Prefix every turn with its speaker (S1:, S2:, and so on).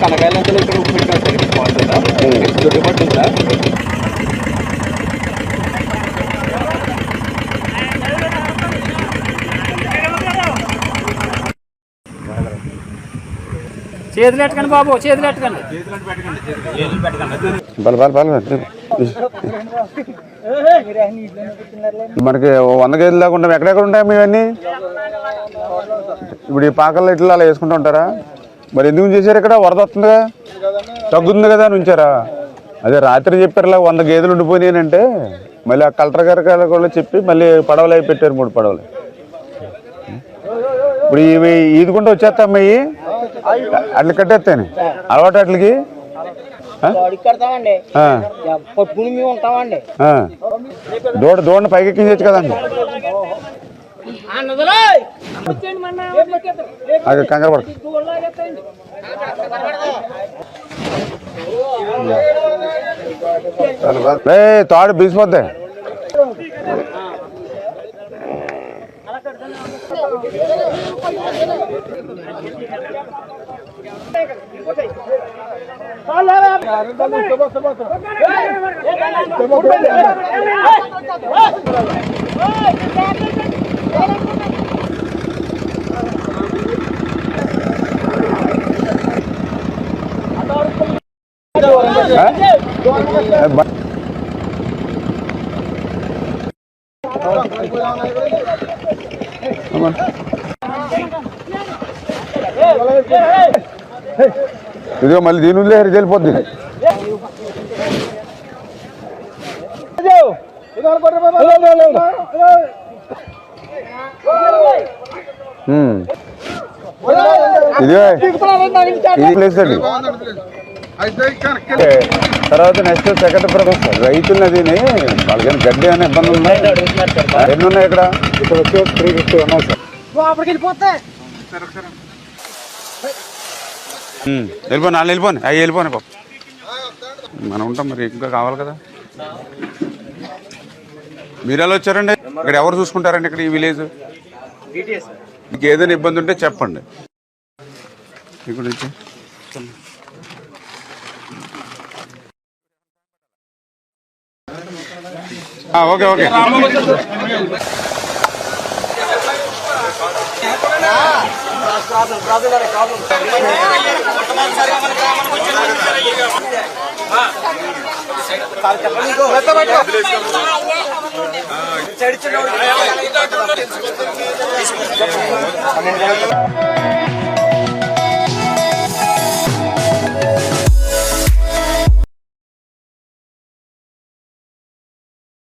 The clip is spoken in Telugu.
S1: కనకాయలంతా ఇక్కడ ఉప్పు సార్ ఇక్కడ బాగుంటుందా పట్టుందా?
S2: చేతులు ఎట్టకండి బాబు చేతులు ఎట్టకండి.
S3: బల బల బల మనకి వంద కేజీలు దాకా ఉంటాం. ఎక్కడెక్కడ ఉంటాయి ఇవన్నీ? ఇప్పుడు ఈ పాకల్లో ఇట్లా అలా వేసుకుంటూ ఉంటారా? మరి ఎందుకు చేశారు ఇక్కడ? వరద వస్తుందిగా? తగ్గుతుంది కదా అని ఉంచారా? అదే రాత్రి చెప్పారులా వంద గేదెలు ఉండిపోయినాయంటే మళ్ళీ ఆ కలెక్టర్ గారి కూడా చెప్పి మళ్ళీ పడవలు అవి పెట్టారు మూడు పడవలు. ఇప్పుడు ఇవి ఈదుకుంటూ వచ్చేస్తాయి అట్లా కట్టేస్తాను? అలవాటు అట్లకి. దూడ దూడని పైకి ఎక్కించచ్చు కదండి అది కంగారు పడకు. ఏ తాడు బీసిపోద్ది. ఆ? ఇదిగో మళ్ళీ దీని వెళ్ళిపోద్ది ఉమ్. ఇదిగో ఇది ప్లేస్ అండి. తర్వాత నెక్స్ట్ సెకండ్ ప్రొఫెసర్ రైతులు నదిని వాళ్ళకి గడ్డి అనే ఇబ్బంది ఉందా? ఎన్ని ఉన్నాయి ఇక్కడ? ఇక్కడ వచ్చి త్రీ ఫిఫ్టీ ఉన్నాయి సార్ ఉమ్, వెళ్ళిపోను వాళ్ళు వెళ్ళిపోను. అవి వెళ్ళిపోను పాప మనం ఉంటాం మరి ఇంకా కావాలి కదా. మీరు ఎలా వచ్చారండి? ఇక్కడ ఎవరు చూసుకుంటారండి ఇక్కడ ఈ విలేజ్ మీకు ఏదైనా ఇబ్బంది ఉంటే చెప్పండి. ఇక్కడ నుంచి. Okay okay
S4: చెడిచిన